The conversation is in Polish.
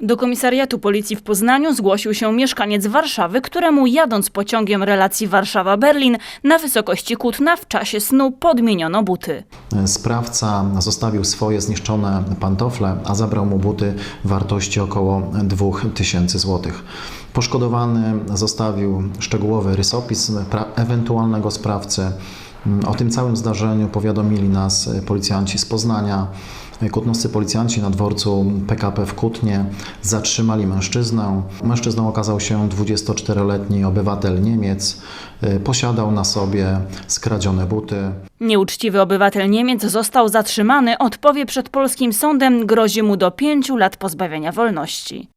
Do komisariatu policji w Poznaniu zgłosił się mieszkaniec Warszawy, któremu jadąc pociągiem relacji Warszawa-Berlin na wysokości Kutna w czasie snu podmieniono buty. Sprawca zostawił swoje zniszczone pantofle, a zabrał mu buty wartości około 2000 zł. Poszkodowany zostawił szczegółowy rysopis ewentualnego sprawcy. O tym całym zdarzeniu powiadomili nas policjanci z Poznania. Kutnowscy policjanci na dworcu PKP w Kutnie zatrzymali mężczyznę. Mężczyzną okazał się 24-letni obywatel Niemiec. Posiadał na sobie skradzione buty. Nieuczciwy obywatel Niemiec został zatrzymany, odpowie przed polskim sądem, grozi mu do pięciu lat pozbawienia wolności.